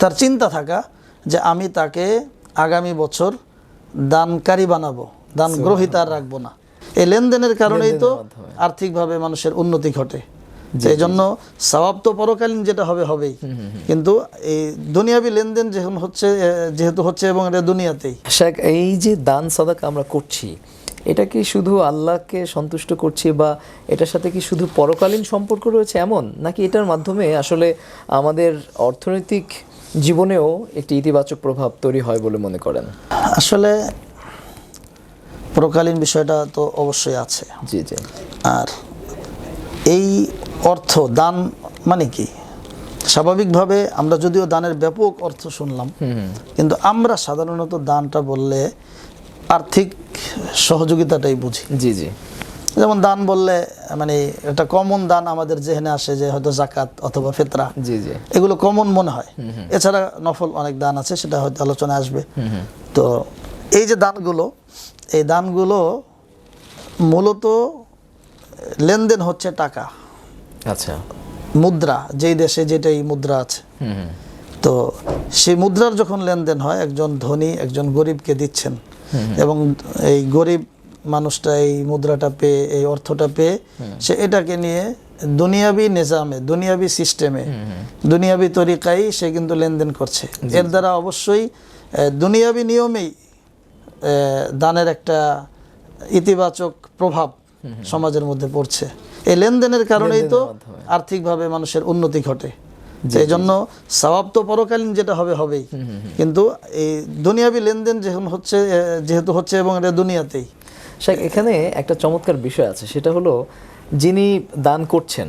তার চিন্তা থাকা যে আমি তাকে আগামী বছর দানকারী বানাবো দান গ্রহিতা আর রাখব না। এই লেনদেনের কারণেই তো আর্থিকভাবে মানুষের উন্নতি ঘটে। এই জন্য সওয়াব তো পরকালীন যেটা হবে হবেই। কিন্তু এই দুনিয়াবি লেনদেন যখন হচ্ছে যেহেতু হচ্ছে এবং এটা দুনিয়াতেই। শেখ এই যে দান সাদাকা আমরা করছি এটা কি শুধু আল্লাহকে সন্তুষ্ট করছি বা এটার সাথে কি শুধু পরকালীন সম্পর্ক রয়েছে এমন? নাকি এটার মাধ্যমে আসলে আমাদের অর্থনৈতিক জীবনেও একটি ইতিবাচক প্রভাব তৈরি হয় বলে মনে করেন। আসলে প্রকালীন বিষয়টা তো অবশ্যই আছে। জি জি। আর এই অর্থ দান মানে কি? স্বাভাবিকভাবে আমরা যদিও দানের ব্যাপক অর্থ শুনলাম কিন্তু আমরা সাধারণত দানটা বললে আর্থিক সহযোগিতাটাই বুঝি। জি জি। যেমন দান বললে মানে একটা কমন দান আমাদের জেহেনে আসে যে হয়তো জাকাত অথবা ফেতরা। জি জি। এগুলো কমন মনে হয়। এছাড়া নফল অনেক দান আছে সেটা হয়তো আলোচনায় আসবে। তো এই যে দানগুলো এই দানগুলো মূলত লেনদেন হচ্ছে টাকা। আচ্ছা। মুদ্রা যেই দেশে যেটাই মুদ্রা আছে। তো সেই মুদ্রার যখন লেনদেন হয় একজন ধনী একজন গরিবকে দিচ্ছেন। এবং এই গরিব মানুষটা এই মুদ্রাটা পেয়ে এই অর্থটা পেয়ে সে এটাকে নিয়ে দুনিয়াবি নিজামে দুনিয়াবি সিস্টেমে দুনিয়াবি তরিকায় সে কিন্তু লেনদেন করছে। এর দ্বারা অবশ্যই দুনিয়াবি নিয়মেই দানের একটা ইতিবাচক প্রভাব সমাজের মধ্যে পড়ছে। এই লেনদেনের কারণেই তো আর্থিকভাবে মানুষের উন্নতি ঘটে। এই জন্য সওয়াব তো পরকালীন যেটা হবে হবেই। কিন্তু এই দুনিয়াবি লেনদেন যখন হচ্ছে যেহেতু হচ্ছে এবং এটা দুনিয়াতেই। শেখ এখানে একটা চমৎকার বিষয় আছে। সেটা হলো, যিনি দান করছেন,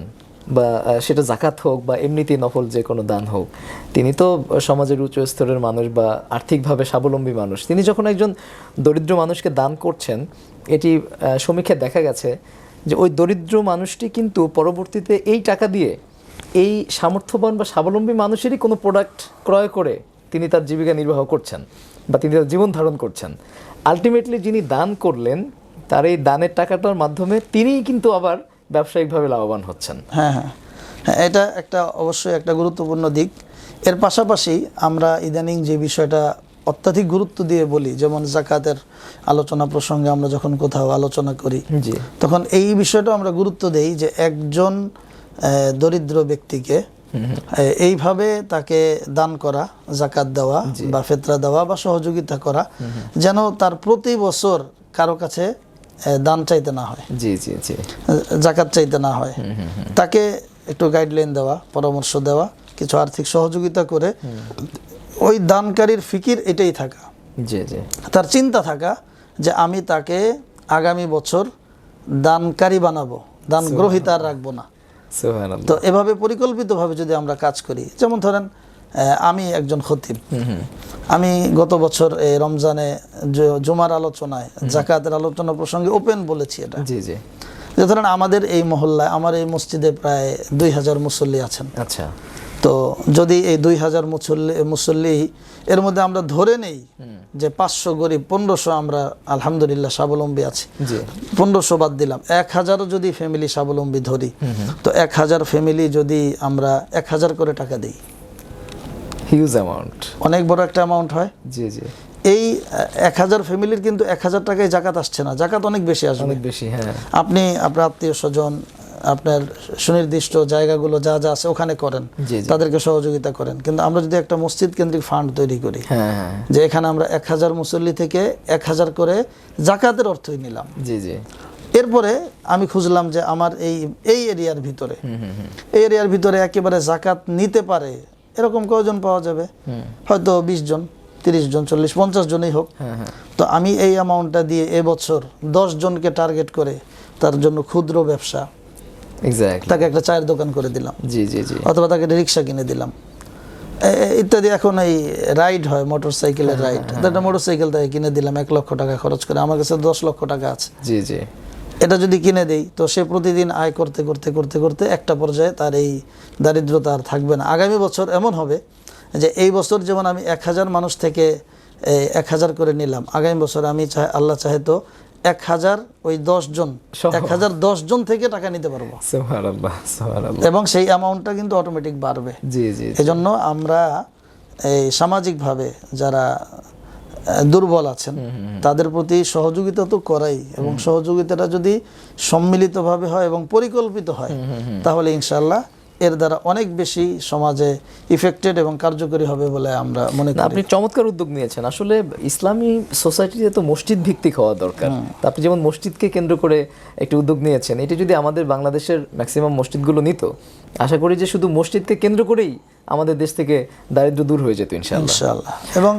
বা সেটা জাকাত হোক বা এমনিতেই নফল যে কোনো দান হোক, তিনি তো সমাজের উচ্চ স্তরের মানুষ বা আর্থিকভাবে স্বাবলম্বী মানুষ। তিনি যখন একজন দরিদ্র মানুষকে দান করছেন, এটি সমীক্ষায় দেখা গেছে যে ওই দরিদ্র মানুষটি কিন্তু পরবর্তীতে এই টাকা দিয়ে এই সামর্থ্যবান বা স্বাবলম্বী মানুষেরই কোনো প্রোডাক্ট ক্রয় করে তিনি তার জীবিকা নির্বাহ করছেন বা তিনি তার জীবন ধারণ করছেন। আলটিমেটলি যিনি দান করলেন তার এই দানের টাকাটার মাধ্যমে তিনিই কিন্তু আবার ব্যবসায়িকভাবে লাভবান হচ্ছেন। হ্যাঁ হ্যাঁ। হ্যাঁ এটা একটা অবশ্যই একটা গুরুত্বপূর্ণ দিক। এর পাশাপাশি আমরা ইদানিং যে বিষয়টা অত্যাধিক গুরুত্ব দিয়ে বলি যেমন জাকাতের আলোচনা প্রসঙ্গে আমরা যখন কোথাও আলোচনা করি জি। তখন এই বিষয়টা আমরা গুরুত্ব দেই যে একজন দরিদ্র ব্যক্তিকে এইভাবে তাকে দান করা জাকাত দেওয়া বা ফেতরা দেওয়া বা সহযোগিতা করা যেন তার প্রতি বছর কারও কাছে দান চাইতে না হয়। জি জি জি। জাকাত চাইতে না হয়। তাকে একটু গাইডলাইন দেওয়া পরামর্শ দেওয়া কিছু আর্থিক সহযোগিতা করে ওই দানকারীর ফিকির এটাই থাকা। জি জি। তার চিন্তা থাকা যে আমি তাকে আগামী বছর দানকারী বানাবো দান গ্রহিতা আর রাখব না। তো এভাবে পরিকল্পিতভাবে যদি আমরা কাজ করি যেমন ধরেন আমি একজন খতিব। আমি গত বছর এই রমজানে জুমার আলোচনায় জাকাতের আলোচনা প্রসঙ্গে ওপেন বলেছি এটা। জি জি। যে ধরেন আমাদের এই মহল্লায় আমার এই মসজিদে প্রায় দুই হাজার মুসল্লি আছেন। আচ্ছা। তো যদি এই দুই হাজার মুসল্লি মুসল্লি এর মধ্যে আমরা ধরে নেই যে পাঁচশো গরিব পনেরোশো আমরা আলহামদুলিল্লাহ স্বাবলম্বী আছি। জি। পনেরোশো বাদ দিলাম। এক হাজারও যদি ফ্যামিলি স্বাবলম্বী ধরি তো এক হাজার ফ্যামিলি যদি আমরা এক হাজার করে টাকা দিই। হিউজ অ্যামাউন্ট অনেক বড় একটা অ্যামাউন্ট হয়? জি জি। এই এক হাজার ফ্যামিলির কিন্তু এক হাজার টাকায় জাকাত আসছে না। জাকাত অনেক বেশি আসবে। অনেক বেশি হ্যাঁ। আপনি আপনার আত্মীয় স্বজন আপনার সুনির্দিষ্ট জায়গাগুলো যা যা আছে ওখানে করেন। তাদেরকে সহযোগিতা করেন। কিন্তু আমরা যদি একটা মসজিদ কেন্দ্রিক ফান্ড তৈরি করি হ্যাঁ হ্যাঁ। যে এখানে আমরা এক হাজার মুসল্লি থেকে এক হাজার করে জাকাতের অর্থই নিলাম। জি জি। এরপরে আমি খুঁজলাম যে আমার এই এই এরিয়ার ভিতরে এই এরিয়ার ভিতরে একেবারে জাকাত নিতে পারে এরকম কয়জন পাওয়া যাবে? হয়তো বিশ জন তিরিশ জন চল্লিশ পঞ্চাশ জনই হোক। হ্যাঁ হ্যাঁ। তো আমি এই অ্যামাউন্টটা দিয়ে এবছর দশ জনকে টার্গেট করে তার জন্য ক্ষুদ্র ব্যবসা তাকে একটা চায়ের দোকান করে দিলাম। জি জি জি। অথবা তাকে রিক্সা কিনে দিলাম। ইত্যাদি এখন এই রাইড হয় মোটর সাইকেলের রাইড একটা মোটর সাইকেল তাকে কিনে দিলাম এক লক্ষ টাকা খরচ করে। আমার কাছে দশ লক্ষ টাকা আছে। জি জি। এটা যদি কিনে দেই তো সে প্রতিদিন আয় করতে করতে করতে করতে একটা পর্যায়ে তার এই দারিদ্রতা আর থাকবে না। আগামী বছর এমন হবে যে এই বছর যেমন আমি এক হাজার মানুষ থেকে এক হাজার করে নিলাম আগামী বছর আমি চাই আল্লাহ চাহে তো এক হাজার ওই দশজন এক হাজার দশজন থেকে টাকা নিতে পারব। এবং সেই অ্যামাউন্টটা কিন্তু অটোমেটিক বাড়বে। জি জি। এজন্য আমরা এই সামাজিকভাবে যারা দুর্বল আছেন। তাদের প্রতি সহযোগিতা তো করাই এবং সহযোগিতাটা যদি সম্মিলিতভাবে হয় এবং পরিকল্পিত হয় তাহলে ইনশাল্লাহ এর দ্বারা অনেক বেশি সমাজে ইফেক্টেড এবং কার্যকরী হবে বলে আমরা মনে করি। আপনি চমৎকার উদ্যোগ নিয়েছেন। আসলে ইসলামী সোসাইটিতে তো মসজিদ ভিত্তিক হওয়া দরকার। আপনি যেমন মসজিদকে কেন্দ্র করে একটি উদ্যোগ নিয়েছেন এটি যদি আমাদের বাংলাদেশের ম্যাক্সিমাম মসজিদগুলো নিত আশা করি যে শুধু মসজিদকে কেন্দ্র করেই আমাদের দেশ থেকে দারিদ্র দূর হয়ে যেত ইনশাআল্লাহ। ইনশাআল্লাহ। এবং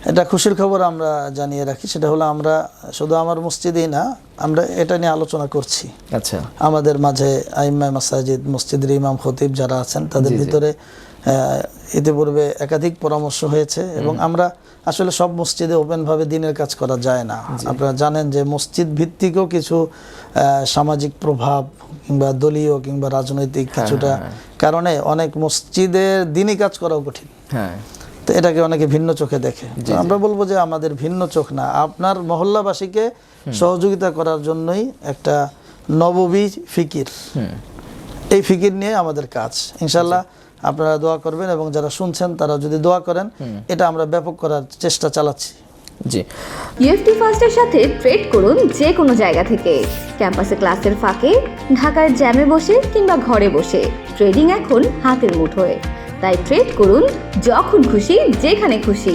এটা খুশির খবর আমরা জানিয়ে রাখি সেটা হলো আমরা শুধু আমার মসজিদেই না আমরা এটা নিয়ে আলোচনা করছি। আচ্ছা। আমাদের মাঝে আইম্মায় মাসাজিদ মসজিদের ইমাম খতিব যারা আছেন তাদের ভিতরে ইতিপূর্বে একাধিক পরামর্শ হয়েছে এবং আমরা আসলে সব মসজিদে ওপেনভাবে দিনের কাজ করা যায় না। আপনারা জানেন যে মসজিদ ভিত্তিকও কিছু আহ, সামাজিক প্রভাব কিংবা দলীয় কিংবা রাজনৈতিক কিছুটা কারণে অনেক মসজিদের দিনই কাজ করাও কঠিন। হ্যাঁ। তো এটাকে অনেকে ভিন্ন চোখে দেখে। আমরা বলব যে আমাদের ভিন্ন চোখ না। আপনার মহল্লাবাসীকে সহযোগিতা করার জন্যই একটা নববী ফিকির। এই ফিকির নিয়ে আমাদের কাজ। ইনশাল্লাহ আপনারা দোয়া করবেন এবং যারা শুনছেন তারা যদি দোয়া করেন এটা আমরা ব্যাপক করার চেষ্টা চালাচ্ছি। জি। ইউএফটি ফার্স্টের সাথে ট্রেড করুন যে কোনো জায়গা থেকে। ক্যাম্পাসে ক্লাসের ফাঁকে ঢাকার জ্যামে বসে কিংবা ঘরে বসে। ট্রেডিং এখন হাতের মুঠোয়। তাই ট্রেড করুন যখন খুশি যেখানে খুশি।